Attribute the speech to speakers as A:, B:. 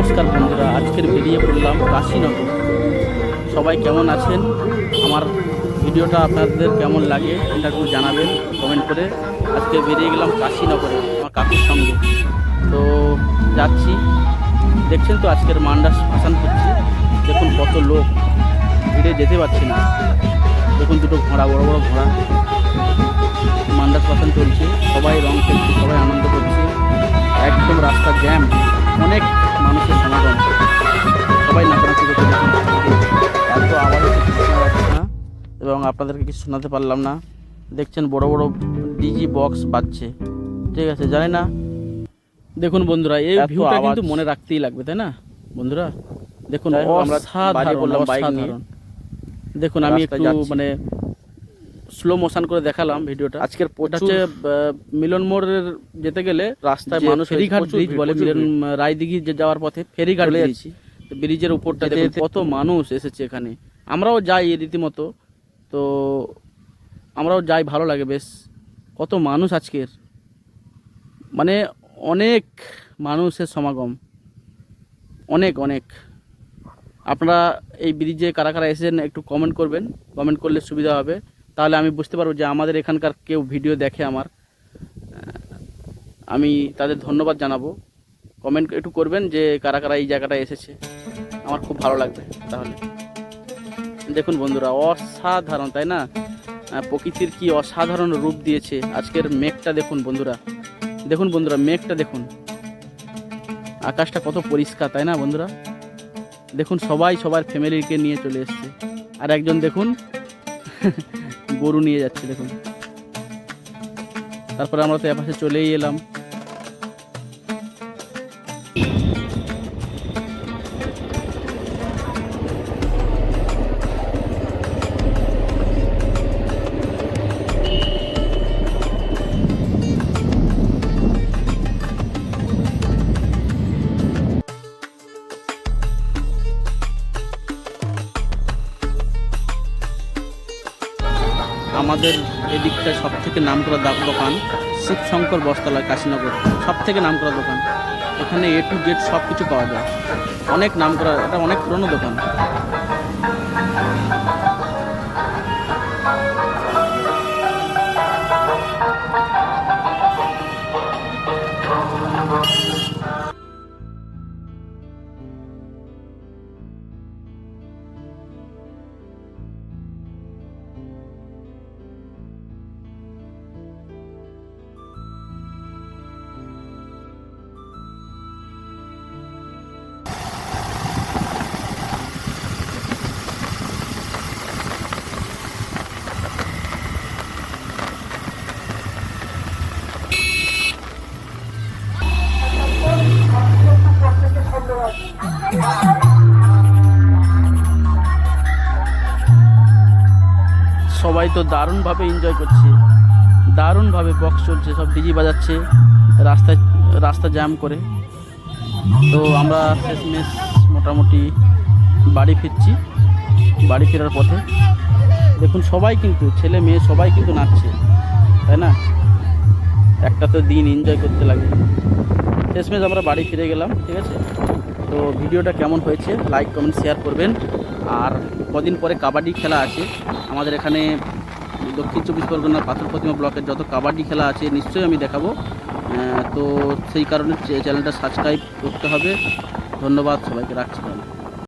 A: নমস্কার বন্ধুরা, আজকের বেরিয়ে পড়লাম কাশীনগর। সবাই কেমন আছেন? আমার ভিডিওটা আপনাদের কেমন লাগে এটা একটু জানাবেন কমেন্ট করে। আজকে বেরিয়ে গেলাম কাশীনগরে, আমার কাকুর সঙ্গে। তো যাচ্ছি। দেখছেন তো আজকের মান্ডাস ভাসান করছি দেখুন কত লোক, ভিড়ে যেতে পারছি না। দেখুন দুটো ঘোড়া, বড় বড় ঘোড়া। মান্ডাস ভাসান চলছে। সবাই রং খেলছে, সবাই আনন্দ করছে। একদম রাস্তা জ্যাম অনেক এবং আপনাদেরকে কিছু শোনাতে পারলাম না। দেখছেন বড় বড় ডিজি বক্স বাজছে। ঠিক আছে জানি না। দেখুন বন্ধুরা এই ভিউটা কিন্তু মনে রাখতেই লাগবে তাই না? বন্ধুরা দেখুন
B: আমরা
A: অসাধারণ
B: বাড়ি বললাম বাইক নিয়ে।
A: দেখুন আমি একটু মানে স্লো মোশন করে দেখালাম ভিডিওটা।
B: আজকের
A: হচ্ছে মিলন মোড়ের যেতে গেলে
B: রাস্তায় মানুষ
A: ফেরিঘাট ব্রিজ বলে মিলন রায়দিঘি যে যাওয়ার পথে ফেরিঘাট ব্রিজ তো ব্রিজের উপরটা দেখুন কত মানুষ এসেছে এখানে। আমরাও যাই রীতিমতো। তো আমরাও যাই, ভালো লাগে বেশ। কত মানুষ আজকের। মানে অনেক মানুষের সমাগম। অনেক অনেক। আপনারা এই ব্রিজে কারা কারা এসেছেন একটু কমেন্ট করবেন। কমেন্ট করলে সুবিধা হবে। তাহলে আমি বুঝতে পারব যে আমাদের এখানকার কেউ ভিডিও দেখে আমার। আমি তাদের ধন্যবাদ জানাব। কমেন্ট একটু করবেন যে কারা কারা এই জায়গাটায় এসেছে। আমার খুব ভালো লাগবে তাহলে। দেখুন বন্ধুরা, অসাধারণ, তাই না? প্রকৃতির কি অসাধারণ রূপ দিয়েছে আজকের মেঘটা দেখুন বন্ধুরা। দেখুন বন্ধুরা, মেঘটা দেখুন। আকাশটা কত পরিষ্কার, তাই না বন্ধুরা? দেখুন, সবাই সবার ফ্যামিলিকে নিয়ে চলে এসছে। আর একজন দেখুন, গরু নিয়ে যাচ্ছে, দেখুন। তারপরে আমরা তো এপাশে চলেই এলাম। আমাদের এদিকটা সব থেকে নাম করা দোকান শিবশঙ্কর বস্তালয় কাশীনগর। সব থেকে নাম করা দোকান। এখানে এ টু জেড সব কিছু পাওয়া যায়। অনেক নাম করা এটা অনেক পুরনো দোকান। সবাই তো দারুণভাবে এনজয় করছে। দারুণভাবে বক্স চলছে, সব ডিজি বাজাচ্ছে, রাস্তায়, রাস্তা জ্যাম করে। তো আমরা শেষমেশ মোটামুটি বাড়ি ফিরছি, বাড়ি ফেরার পথে। দেখুন সবাই কিন্তু, ছেলে মেয়ে সবাই কিন্তু নাচছে, তাই না? একটা তো দিন এনজয় করতে লাগে। শেষমেশ আমরা বাড়ি ফিরে গেলাম, ঠিক আছে? তো ভিডিওটা কেমন হয়েছে লাইক কমেন্ট শেয়ার করবেন। আর কদিন পরে কাবাডি খেলা আছে আমাদের এখানে দক্ষিণ চব্বিশ পরগনা পাথর প্রতিমা ব্লকের যত কাবাডি খেলা আছে, নিশ্চয়ই আমি দেখাবো। তো সেই কারণে চ্যানেলটা সাবস্ক্রাইব করতে হবে। ধন্যবাদ সবাইকে, রাখছি তাহলে।